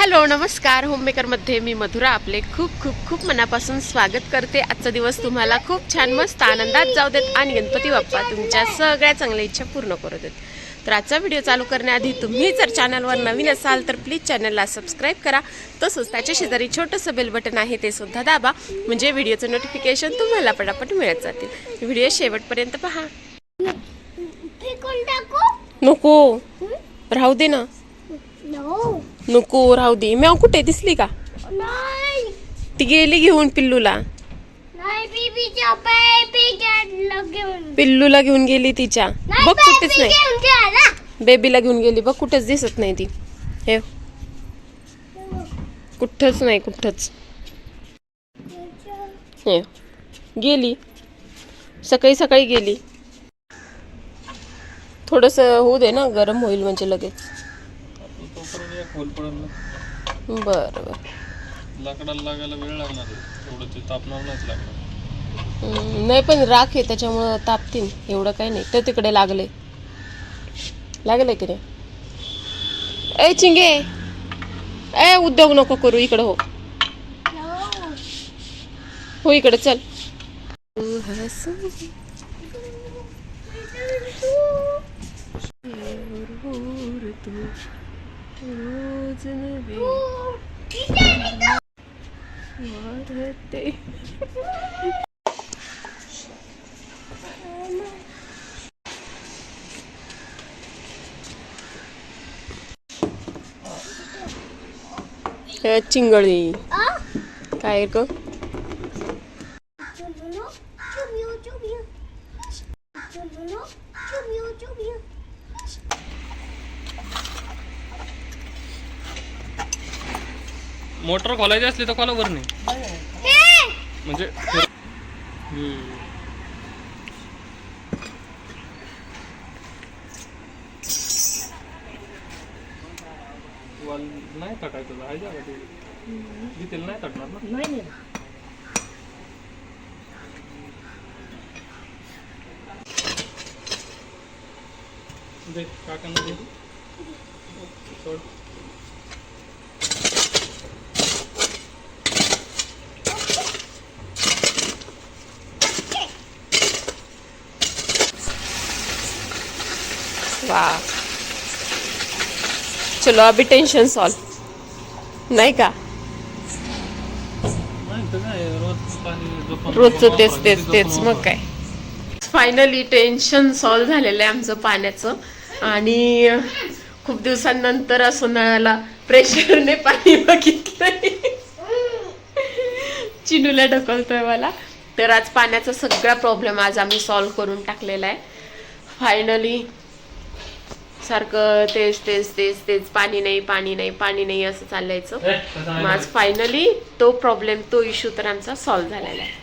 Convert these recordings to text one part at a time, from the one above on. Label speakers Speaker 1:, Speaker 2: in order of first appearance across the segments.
Speaker 1: Hello नमस्कार. होममेकरमध्ये मी मधुरा आपले खूप खूप खूप मनापासून स्वागत करते. आजचा दिवस तुम्हाला खूप छान मस्त आनंदात जाऊ देत आणि गणपती बाप्पा तुमच्या सगळ्या चांगल्या इच्छा पूर्ण करू देत. तर आजचा व्हिडिओ चालू करण्याआधी तुम्ही जर चॅनलवर नवीन असाल तर प्लीज चॅनलला सबस्क्राईब करा. तसंच त्याच्या शेजारी छोटंसं बेल बटन आहे ते सुद्धा दाबा. म्हणजे व्हिडिओचं नोटिफिकेशन तुम्हाला पटापट मिळत जातील. व्हिडिओ शेवटपर्यंत पहा. नको. राहू दे ना.
Speaker 2: नो
Speaker 1: नको राहू दे. म्याव कुठे? दिसली का?
Speaker 2: नाही.
Speaker 1: ती गेली घेऊन पिल्लूला.
Speaker 2: नाही बीबीच्या बेबी घेऊन.
Speaker 1: पिल्लूला घेऊन गेली तिच्या.
Speaker 2: नाही
Speaker 1: बघ कुठेच
Speaker 2: baby
Speaker 1: नाही.
Speaker 2: घेऊन गेला
Speaker 1: बेबीला घेऊन गेली. बघ कुठेच दिसत नाही ती. हे. कुठंच नाही कुठंच. हे. गेली. सकाळी सकाळी गेली. थोडस होऊ दे ना गरम होईल म्हणजे लगेच.
Speaker 3: तोपर्यंत पडेल
Speaker 1: बरं बरं.
Speaker 3: लाकडाला लागायला वेळ लागणार आहे. एवढं ते तापणार नाहीच लागणार
Speaker 1: हम्म, नाही पण राख आहे त्याच्यामुळं तापतीन एवढं काही नाही. तर तिकडे लागले. लागले की नाही? ए चिंगे! ए उद्योग नको करू. इकडे हो. हो इकडे चल. चिंगळी काय ग
Speaker 3: मोटर खोलायची असली तर खोला वर नाही. म्हणजे नाही टाकायचं आहे जागा ते. डिटेल नाही टाकणार ना? काकांना सोड.
Speaker 1: वा चलो अभी टेन्शन सॉल्व नाही का? रोजचं तेच तेच तेच मग. काय. फायनली टेन्शन सॉल्व झालेलं आहे आमचं पाण्याचं. आणि खूप दिवसांनंतर असं नळाला प्रेशरने पाणी बघितलंय. चिनूला ढकलतोय मला. तर आज पाण्याचा सगळा प्रॉब्लेम आज आम्ही सॉल्व्ह करून टाकलेला आहे. फायनली सारखं तेच तेच तेच तेच पाणी नाही पाणी नाही पाणी नाही असं चालायचं
Speaker 3: नाही
Speaker 1: मग आज फायनली तो प्रॉब्लेम तो इश्यू तर आमचा सॉल्व्ह झालेला आहे.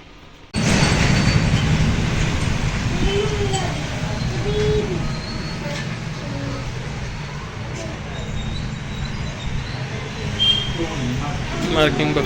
Speaker 3: मार्किंग बघ.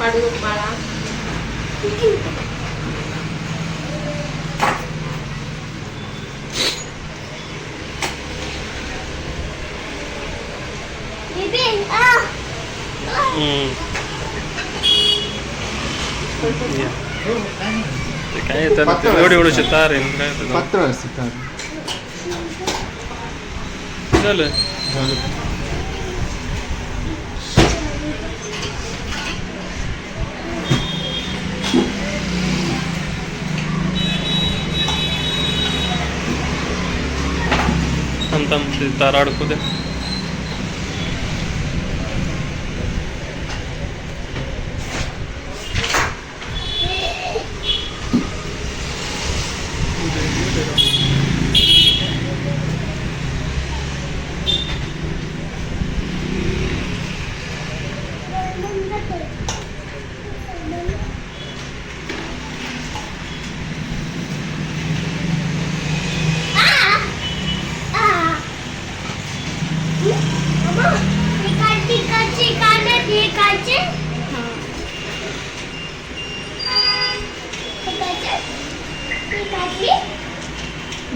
Speaker 2: मम्मा गाची
Speaker 1: हा का बघा.
Speaker 2: गाची मम्मा
Speaker 1: हा, ती जाते. पाडू नको बाळा
Speaker 2: बेबी आ
Speaker 3: हम्म. या. ते काय येतं ना, ते एवढे एवढे तार आहे काय येतं ना.
Speaker 4: पात्र असते तार
Speaker 3: झालं
Speaker 4: झालं
Speaker 2: తంతి తరాడుకుదే Thank you.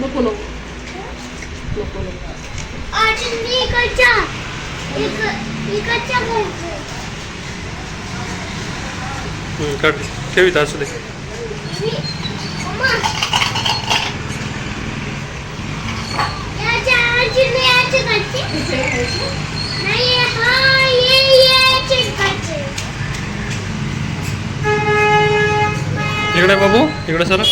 Speaker 1: नको नको. नको नको.
Speaker 3: काढ. असू दे.
Speaker 2: हा
Speaker 3: इकडे बाबू इकडे सर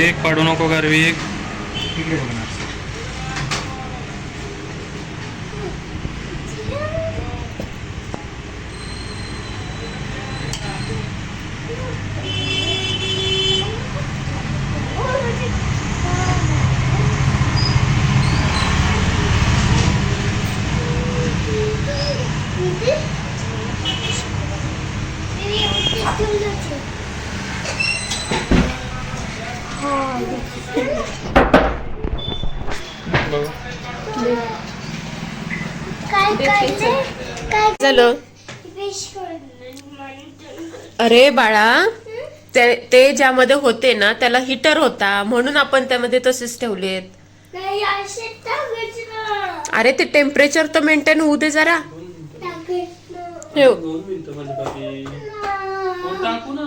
Speaker 3: एक पाडू नको गारवीक एक बघणार बघू
Speaker 2: काय काढले काय
Speaker 1: झालं
Speaker 2: विश करून
Speaker 1: अरे बाळा ते ते ज्यामध्ये होते ना त्याला हिटर होता. म्हणून आपण त्यामध्ये तसेच ठेवलेत. अरे ते टेम्परेचर तर मेंटेन होऊ दे जरा. ठेव.
Speaker 2: ना.
Speaker 3: टाकू ना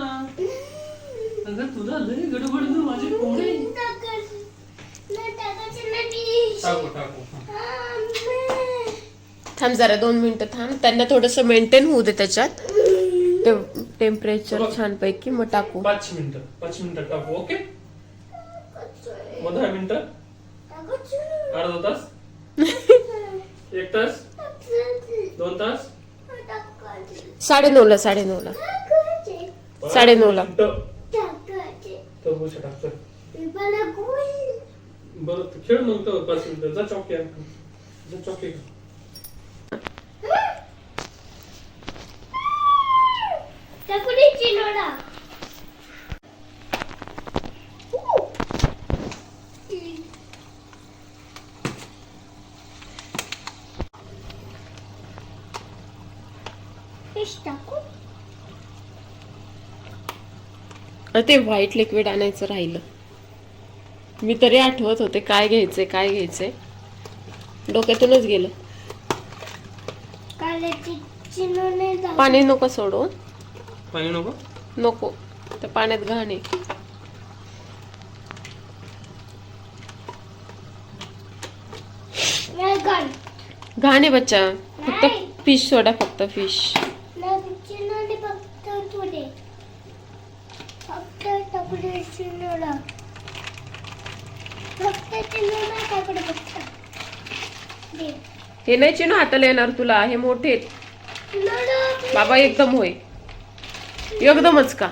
Speaker 3: माझी कोणे
Speaker 2: टाकायचं. ना टाकायचं ना dish.
Speaker 3: टाकू टाकू
Speaker 2: मी.
Speaker 1: थांब जरा दोन मिनिटं थांब त्यांना थोडस मेंटेन होऊ दे त्याच्यात टेम्परेचर छान पैकी मग टाकू
Speaker 3: पाच मिनिटं पाच मिनिटं टाकू ओके मग दहा मिनिटं. अर्धा तास एक तास. दोन तास.
Speaker 1: साडे साडे नऊला
Speaker 2: टाकायचं.
Speaker 1: साडे.
Speaker 3: मिनिटं. टरबूज टाक चल.
Speaker 2: मला गोल.
Speaker 3: बरं तू खेळ मग तर पाच मिनिटं जा चॉकी आण. जा चॉकी घे.
Speaker 2: टाकू दे चिनोडा. फिश टाकू
Speaker 1: अरे ते व्हाईट लिक्विड आणायचं राहिलं मी तरी आठवत होते काय घ्यायचंय काय घ्यायचंय डोक्यातूनच गेलं. पाणी नको सोडू
Speaker 3: पाणी नको?
Speaker 1: नको. त्या पाण्यात घाण. आहे. घाण. आहे बच्चा. फक्त. फिश सोडा फक्त फिश
Speaker 2: फक्त थोडे. फक्त टाकू दे चिनोला. फक्त चिनोला टाकू दे फक्त. दे.
Speaker 1: हे नाही चिनू हाताला येणार तुला हे मोठे बाबा एकदम होय. एकदमच का.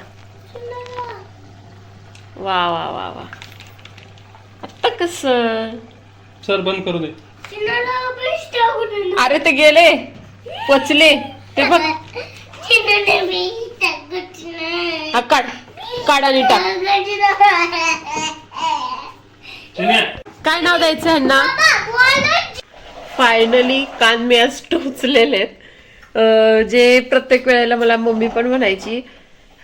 Speaker 1: वा वा वा वा. आता कस?
Speaker 3: सर बंद करू दे.
Speaker 1: अरे ते गेले. पचले. ते बघ. हा काढ. काढ आणि टाक. काय नाव द्यायचं ह्यांना? फायनली कान मी आज टोचलेले जे प्रत्येक वेळेला मला मम्मी पण म्हणायची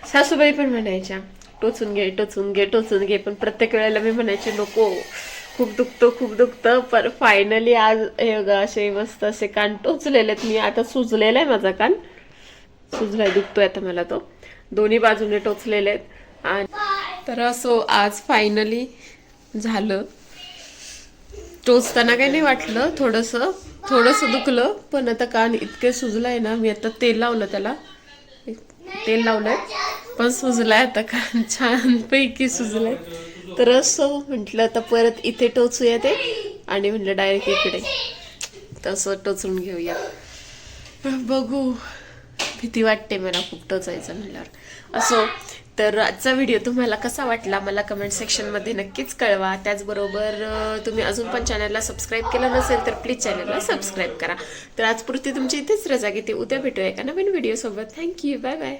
Speaker 1: सासूबाई पण म्हणायच्या टोचून घे टोचून घे टोचून घे. पण प्रत्येक वेळेला मी म्हणायचे नको खूप दुखतं खूप दुखतं. पण फायनली आज हे बघा असे मस्त असे कान टोचलेले आहेत. मी आता सुजलेला आहे माझा कान. सुजलाय दुखतोय आता मला तो. दोन्ही बाजूने टोचलेले आहेत. आणि तर असो आज फायनली झालं. टोचताना काही नाही वाटलं थोडंसं थोडंसं दुखलं पण आता कान इतके सुजलाय ना मी आता तेल लावलं त्याला. तेल लावलंय पण सुजलाय आता कान छान पैकी सुजलाय. तर असं म्हटलं आता परत इथे टोचूया ते आणि म्हटलं डायरेक्ट इकडे. तसं टोचून घेऊया. बघू भीती वाटते मला खूप टोचायचं म्हटल्यावर असो तर आजचा व्हिडिओ तुम्हाला कसा वाटला मला कमेंट सेक्शनमध्ये नक्कीच कळवा. त्याचबरोबर तुम्ही अजून पण चॅनलला सबस्क्राईब केलं नसेल तर प्लीज चॅनलला सबस्क्राईब करा. तर आजपुरती तुमची इथेच रजा घेते उद्या भेटूया एका नवीन व्हिडिओसोबत थँक्यू बाय बाय